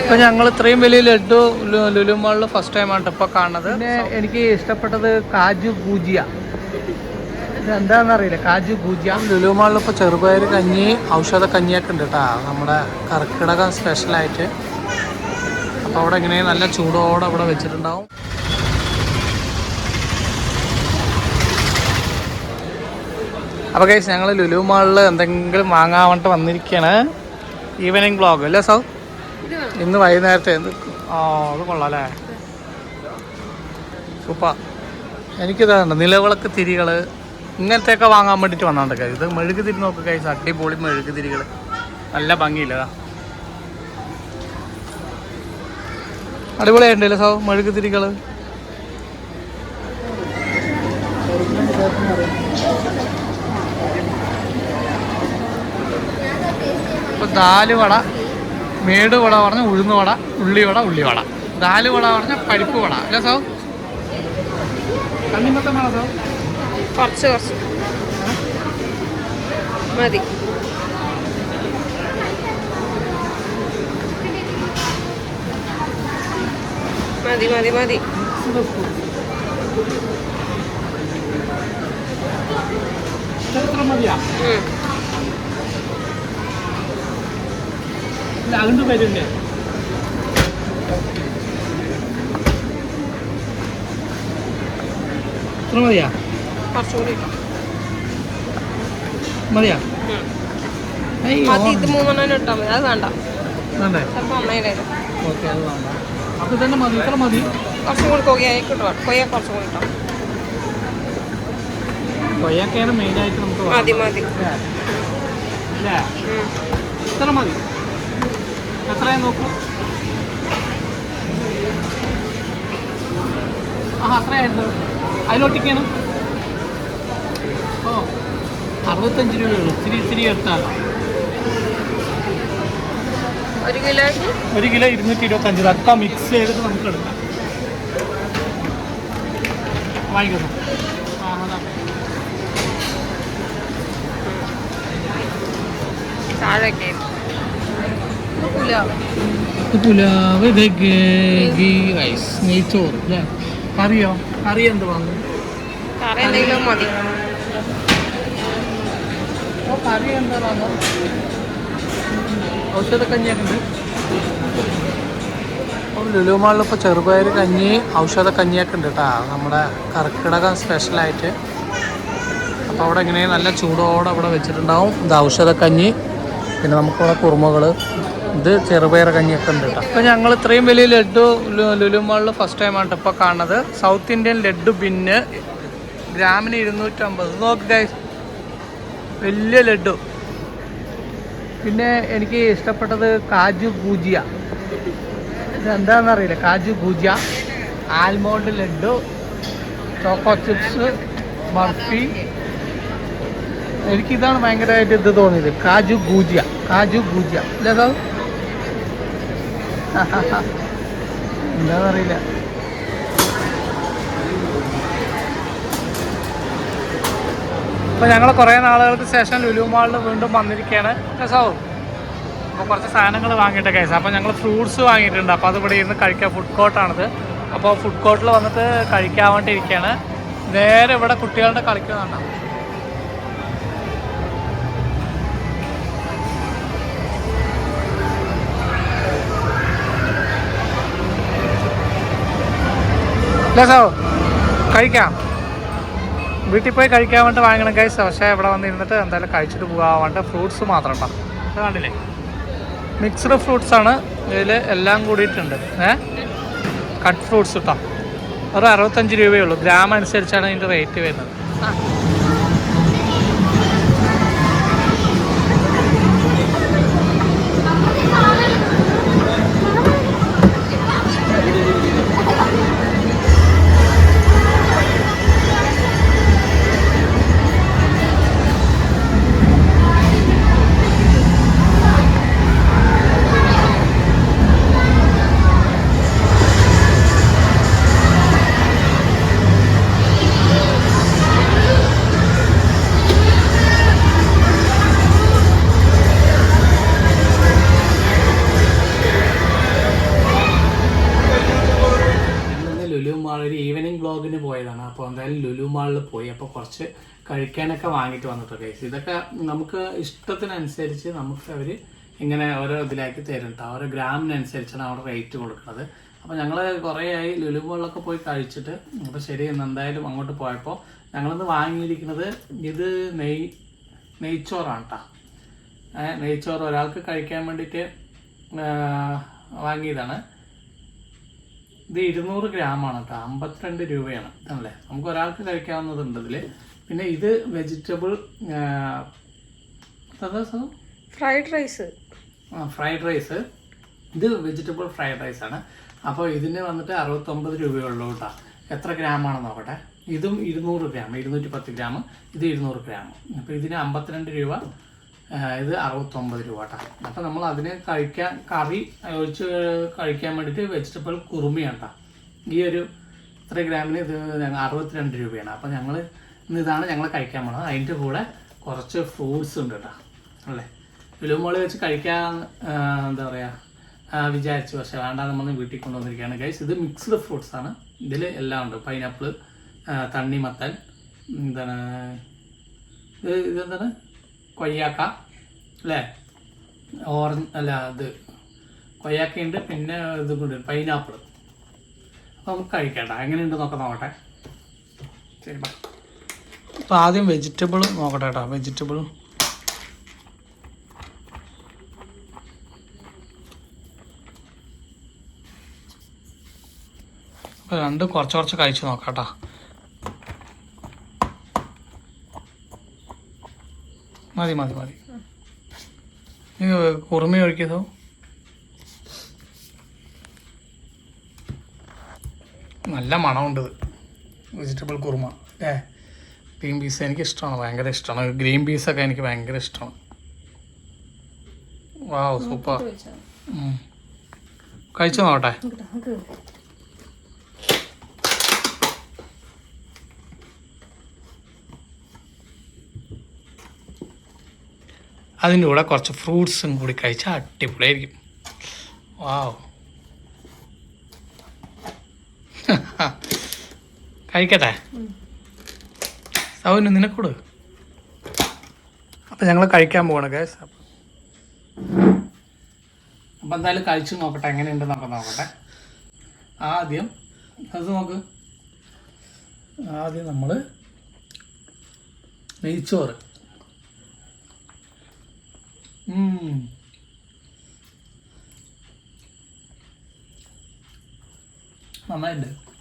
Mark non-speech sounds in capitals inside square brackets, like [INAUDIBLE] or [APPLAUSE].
ഇപ്പൊ ഞങ്ങൾ ഇത്രയും വലിയ ലഡു ലുലു മാളിൽ ഫസ്റ്റ് ടൈമാണ് ഇപ്പൊ കാണുന്നത്. പിന്നെ എനിക്ക് ഇഷ്ടപ്പെട്ടത് കാജു ഗൂജിയ. എന്താണെന്ന് അറിയില്ല കാജു ഗൂജിയ. ലുലുമാളിൽ ഇപ്പൊ ചെറുപയർ കഞ്ഞി ഔഷധ കഞ്ഞിയൊക്കെ ഉണ്ട് കേട്ടാ നമ്മുടെ കർക്കിടകം സ്പെഷ്യലായിട്ട് അപ്പൊ അവിടെ ഇങ്ങനെ നല്ല ചൂടോടെ അവിടെ വെച്ചിട്ടുണ്ടാവും. അപ്പോൾ കേസ് ഞങ്ങൾ ലുലു മാളിൽ എന്തെങ്കിലും വാങ്ങാൻ വേണ്ടിട്ട് വന്നിരിക്കുകയാണ് ഈവനിങ് ബ്ലോഗ് അല്ലേ സൗ? ഇന്ന് വൈകുന്നേരത്തെ എന്ത് ആ അത് കൊള്ളാം അല്ലേ സൂപ്പർ എനിക്കിതാണ് നിലവിളക്ക് തിരികൾ ഇങ്ങനത്തെയൊക്കെ വാങ്ങാൻ വേണ്ടിയിട്ട് വന്നാണ്ട് കൈ. ഇത് മെഴുക് തിരി നോക്ക് കൈസ് അടിപൊളി മെഴുക് തിരികൾ നല്ല ഭംഗിയില്ലതാ അടിപൊളിയായിട്ടില്ല സൗ മെഴുക് തിരികൾ ഇപ്പം നാല് വട. മേട് വട പറഞ്ഞ ഉഴുന്ന് വട ഉള്ളി വട ഉള്ളി വട. ദാൽ വട പറഞ്ഞ പരിപ്പ് വട. അല്ലേ സോ? കണ്ണിമത്തം വേണം സൗ? കുറച്ച് കുറച്ച്. മതി. മതി മതി മതി. മതിയാ? ഇല്ല അതുകൊണ്ട് മതിയാ? മതിയാ? ഇത് മൂന്നെണ്ണം ഇട്ടാൽ മതി. അത് വേണ്ട. വേണ്ടേ? ചിലപ്പോൾ അമ്മയുടെ ഓക്കെ അത് വേണ്ട. ഇതന്നെ മതി ഇത്ര മതി. കുറച്ചും കൂടി കൊയ്യായി കിട്ടുക കൊയ്യ കുറച്ചും കൂടി ഇട്ടോ കൊയ്യാക്കയാണ് മെയിനായിട്ട് നമുക്ക് മതി മതി? ഇത്ര മതി. എത്രയാ നോക്കൂ? ആ അത്രയായിരുന്നു. അതിലോട്ടിക്കാണ് ഓ അറുപത്തഞ്ച് രൂപയുള്ളൂ ഇത്തിരി ഇത്തിരി എടുത്താലോ ഒരു കിലോയ്ക്ക് ഒരു കിലോ ഇരുന്നൂറ്റി ഇരുപത്തഞ്ച് അക്ക മിക്സ് ചെയ്തിട്ട് നമുക്ക് എടുക്കാം. വാങ്ങിക്കുന്നു ആ അതാ. താഴേക്ക് പുലാവ് ഇത് ഗീ റൈസ് നെയ്ച്ചോറ് അല്ലേ കറിയോ? കറി എന്ത് വാങ്ങും കറി എന്തെങ്കിലും മതി. കറി എന്താ വാങ്ങും ഔഷധ കഞ്ഞിയൊക്കെ അപ്പം ലുലു മാളിൽ ഇപ്പോൾ ചെറുപയർ കഞ്ഞി ഔഷധ കഞ്ഞിയൊക്കെ ഉണ്ട് കേട്ടോ. നമ്മുടെ കർക്കിടകം സ്പെഷ്യലായിട്ട്. അപ്പോൾ അവിടെ ഇങ്ങനെ നല്ല ചൂടോടെ അവിടെ വെച്ചിട്ടുണ്ടാവും. ഇത് ഔഷധ കഞ്ഞി. പിന്നെ നമുക്കിവിടെ കുറുമകൾ ഇത് ചെറുപയർ കഞ്ഞിയൊക്കെ ഉണ്ട് കേട്ടോ അപ്പോൾ ഞങ്ങൾ ഇത്രയും വലിയ ലഡു ലുലുമാളിൽ ഫസ്റ്റ് ടൈമാണ് ഇപ്പോൾ കാണുന്നത്. സൗത്ത് ഇന്ത്യൻ ലഡു ബിന്ന് ഗ്രാമിന് ഇരുന്നൂറ്റമ്പത്. നോക്ക് ഗൈസ് വലിയ ലഡു. പിന്നെ എനിക്ക് ഇഷ്ടപ്പെട്ടത് കാജു ഗൂജിയ. ഇതെന്താണെന്ന് അറിയില്ല. Kaju gujiya almond laddu choco chips barfi. എനിക്കിതാണ് ഭയങ്കരമായിട്ട് ഇത് തോന്നിയത്. കാജു ഗൂജിയ. കാജു ഗൂജിയ. അല്ലേ സാർ? എന്താണെന്നറിയില്ല അപ്പോൾ ഞങ്ങൾ കുറേ നാളുകൾക്ക് ശേഷം ലുലുമാളിൽ വീണ്ടും വന്നിരിക്കുകയാണ് കേസാവോ അപ്പോൾ കുറച്ച് സാധനങ്ങൾ വാങ്ങിയിട്ട് കേസ് അപ്പോൾ ഞങ്ങൾ ഫ്രൂട്ട്സ് വാങ്ങിയിട്ടുണ്ട്. അപ്പോൾ അത് ഇവിടെ ഇരുന്ന് കഴിക്കാൻ ഫുഡ് കോർട്ടാണിത്. അപ്പോൾ ഫുഡ് കോർട്ടിൽ വന്നിട്ട് കഴിക്കാൻ വേണ്ടി ഇരിക്കുകയാണ് നേരെ ഇവിടെ കുട്ടികളുടെ കളിക്കുന്നുണ്ടാവും ലസോ കഴിക്കാം. വീട്ടിൽ പോയി കഴിക്കാൻ വേണ്ടി വാങ്ങണം കൈസ് പക്ഷേ ഇവിടെ വന്ന് ഇരുന്നിട്ട് എന്തായാലും കഴിച്ചിട്ട് പോകാൻ വേണ്ട ഫ്രൂട്ട്സ് മാത്രം കേട്ടോ കണ്ടില്ലേ? മിക്സ്ഡ് ഫ്രൂട്ട്സ് ആണ്. ഇതിൽ എല്ലാം കൂടിയിട്ടുണ്ട്. ഏ? കട്ട് ഫ്രൂട്ട്സ് കേട്ടോ ഒരു അറുപത്തഞ്ച് രൂപയേ ഉള്ളൂ. ഗ്രാം അനുസരിച്ചാണ് ഇതിന്റെ റേറ്റ് വരുന്നത്. മാളിൽ പോയി അപ്പോൾ കുറച്ച് കഴിക്കാനൊക്കെ വാങ്ങിയിട്ട് വന്നിട്ടുണ്ട് കേസ്. ഇതൊക്കെ നമുക്ക് ഇഷ്ടത്തിനനുസരിച്ച് നമുക്ക് അവർ ഇങ്ങനെ ഓരോ ഇതിലാക്കി തരും കേട്ടോ ഓരോ ഗ്രാമിനനുസരിച്ചാണ് അവിടെ റേറ്റ് കൊടുക്കുന്നത്. അപ്പോൾ ഞങ്ങൾ കുറേ ആയി ലുലു മാളിലൊക്കെ പോയി കഴിച്ചിട്ട് അപ്പോൾ ശരി എന്തായാലും അങ്ങോട്ട് പോയപ്പോൾ ഞങ്ങളിന്ന് വാങ്ങിയിരിക്കുന്നത് ഇത് നെയ് നെയ്ച്ചോറാണ് കേട്ടോ നെയ്ച്ചോറ് ഒരാൾക്ക് കഴിക്കാൻ വേണ്ടിയിട്ട് വാങ്ങിയതാണ്. ഇത് ഇരുന്നൂറ് ഗ്രാമാണ് കേട്ടോ. അമ്പത്തിരണ്ട് രൂപയാണ്. അല്ലേ? നമുക്ക് ഒരാൾക്ക് കഴിക്കാവുന്നതുണ്ട് ഇതിൽ പിന്നെ ഇത് വെജിറ്റബിൾ ഫ്രൈഡ് റൈസ്. ആ ഫ്രൈഡ് റൈസ്. ഇത് വെജിറ്റബിൾ ഫ്രൈഡ് റൈസ് ആണ്. അപ്പോൾ ഇതിന് വന്നിട്ട് അറുപത്തൊമ്പത് രൂപയുള്ളൂ കേട്ടോ. എത്ര ഗ്രാമാണെന്ന് നോക്കട്ടെ. ഇതും ഇരുന്നൂറ് ഗ്രാം ഇരുന്നൂറ്റി പത്ത് ഗ്രാം ഇത് ഇരുന്നൂറ് ഗ്രാം അപ്പോൾ ഇതിന് അമ്പത്തിരണ്ട് രൂപ ഇത് അറുപത്തൊമ്പത് രൂപ കേട്ടോ അപ്പം നമ്മൾ അതിന് കഴിക്കാൻ കറി ഒഴിച്ച് കഴിക്കാൻ വേണ്ടിയിട്ട് വെജിറ്റബിൾ കുറുമിയാണ് കേട്ടോ ഈ ഒരു ഇത്ര ഗ്രാമിന് ഇത് അറുപത്തിരണ്ട് രൂപയാണ്. അപ്പം ഞങ്ങൾ ഇന്ന് ഇതാണ് ഞങ്ങൾ കഴിക്കാൻ പോണത്. അതിന്റെ കൂടെ കുറച്ച് ഫ്രൂട്ട്സ് ഉണ്ട് കേട്ടോ അല്ലേ വിലുമോളി വെച്ച് കഴിക്കാൻ എന്താ പറയുക വിചാരിച്ചു. പക്ഷേ വേണ്ട നമ്മൾ വീട്ടിൽ കൊണ്ടുവന്നിരിക്കുകയാണ്. ഗൈസ് ഇത് മിക്സ്ഡ് ഫ്രൂട്ട്സ് ആണ്. ഇതിൽ എല്ലാം ഉണ്ട്. പൈനാപ്പിൾ തണ്ണിമത്തൻ എന്താണ് ഇത് ഇതെന്താണ്? കൊയ്യാക്ക അല്ലേ? ഓറഞ്ച് അല്ല ഇത് കൊയ്യാക്കയുണ്ട് പിന്നെ ഇത് കൊണ്ട് പൈനാപ്പിൾ അപ്പോൾ നമുക്ക് കഴിക്കട്ടെ എങ്ങനെയുണ്ട് നോക്കാം നോക്കട്ടെ. ശരി അപ്പോൾ ആദ്യം വെജിറ്റബിൾ നോക്കട്ടെ കേട്ടോ. വെജിറ്റബിൾ അപ്പോൾ രണ്ട് കുറച്ച് കുറച്ച് കഴിച്ച് നോക്കാം കേട്ടോ. മതി മതി മതി. കുറുമി ഒഴിക്കതോ നല്ല മണമുണ്ട് വെജിറ്റബിൾ കുറുമ. ഏ ഗ്രീൻ പീസ് എനിക്ക് ഇഷ്ടമാണ് ഭയങ്കര ഇഷ്ടമാണ് ഗ്രീൻ പീസൊക്കെ എനിക്ക് ഭയങ്കര ഇഷ്ടമാണ് വാവ് സൂപ്പർ കഴിച്ചു നോക്കട്ടെ? അതിന്റെ കൂടെ കുറച്ച് ഫ്രൂട്ട്സും കൂടി കഴിച്ചാൽ അടിപൊളിയായിരിക്കും. വാവ്. [LAUGHS] കഴിക്കട്ടെ? സൗന് നിനക്കൂട് അപ്പം ഞങ്ങൾ കഴിക്കാൻ പോവാണ് ഗൈസ് അപ്പം എന്തായാലും കഴിച്ചു നോക്കട്ടെ എങ്ങനെയുണ്ട് നമുക്ക് നോക്കട്ടെ. ആദ്യം അത് നോക്ക്. ആദ്യം നമ്മൾ നെയ്ച്ചോറ്. നന്നായിട്ടുണ്ട്